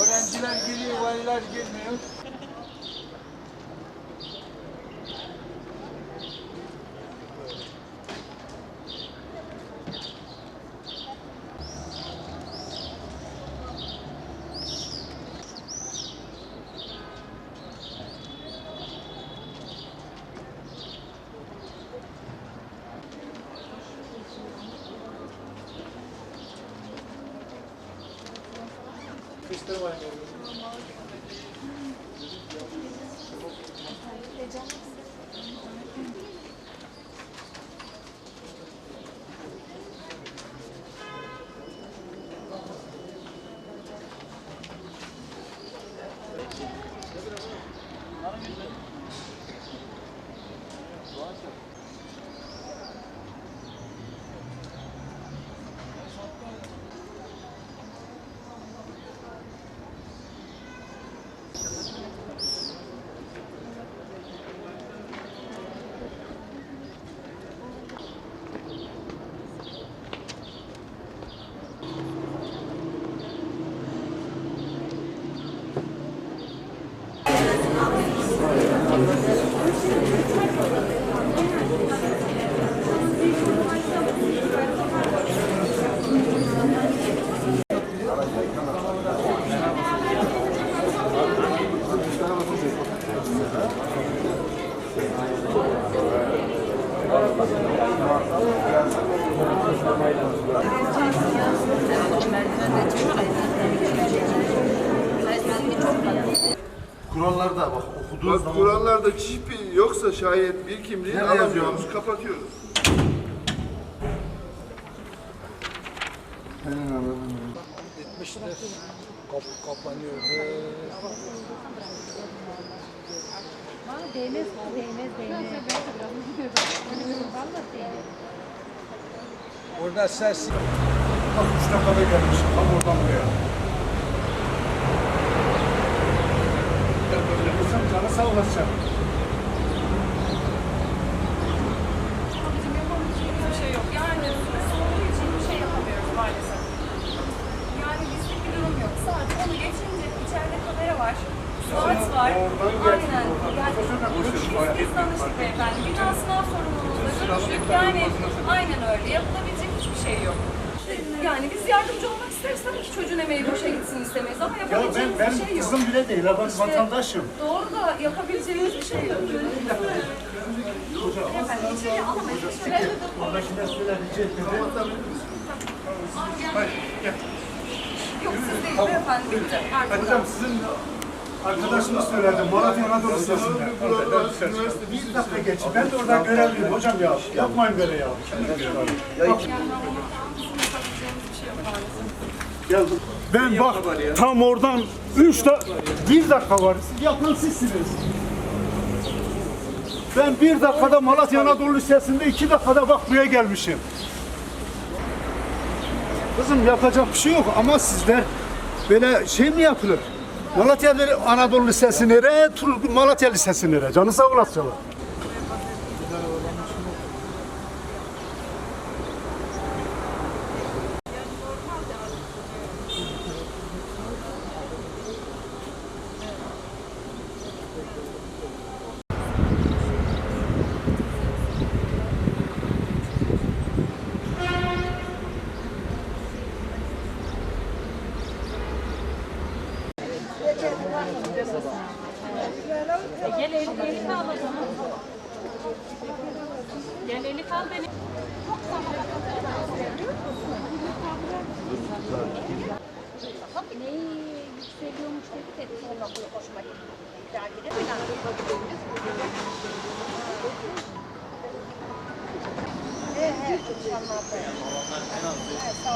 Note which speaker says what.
Speaker 1: Öğrenciler geliyor, valiler gelmiyor. Heyecanlı. Merdiven de çıkıyor.
Speaker 2: Kurallarda bak okuduğun
Speaker 3: Bak
Speaker 2: zaman
Speaker 3: Kur'anlarda çipi yoksa şayet bir kimliği
Speaker 2: Ne
Speaker 3: alamıyoruz,
Speaker 2: yazıyor?
Speaker 3: kapatıyoruz.
Speaker 4: Valla değmez, değmez, değmez. Valla değmez.
Speaker 1: Orada ses
Speaker 2: bak üç dakikada gelmiş. Tam oradan buraya. Ya böyle canı sağ olasın.
Speaker 5: Bizim yapabileceğimiz bir şey yok. Yani süresi olduğu için bir şey yapamıyoruz maalesef. Yani bizlik bir durum yok. Sadece onu geçince içeride kamera var. Saat var. Aynen. Yani biz, danıştık beyefendi. Bina sınav sorumluluğunda görüştük. Yani aynen öyle. Yapılabilecek hiçbir şey yok. Yani biz yardımcı olmak isteriz tabii ki çocuğun emeği boşa gitsin istemeyiz ama
Speaker 2: Ya ben,
Speaker 5: yapabileceğimiz
Speaker 2: ben
Speaker 5: bir şey yok.
Speaker 2: kızım bile değil. ha, Ben
Speaker 5: İşte
Speaker 2: vatandaşım.
Speaker 5: Doğru da yapabileceğimiz bir şey yok. Efendim içeriye alamayız. Şöyle
Speaker 2: Oradakine söyle rica ettim.
Speaker 5: Yok siz değil beyefendi bitti. Artık
Speaker 2: Hocam sizin arkadaşınız söyledi. Malatya Anadolu Lisesi'nde. Bir dakika geç. Ben de oradan görevliyim hocam ya. Yapmayın böyle ya. Ben bak tam oradan 3 da 1 dakika var. Yapan sizsiniz. Ben bir dakikada Malatya Anadolu Lisesi'nde iki dakikada bak buraya gelmişim. Kızım yapacak bir şey yok ama sizler böyle şey mi yapılır? Malatya Anadolu Lisesi nereye? Malatya Lisesi nereye? Canı sağ olasın.
Speaker 4: Gel Elif, Elif'i al o zaman. Gel Elif al beni. Ne yükseliyormuş dedi de sonra bu hoşuma gitti. Dergide mi Evet, evet, inşallah. Evet, sağ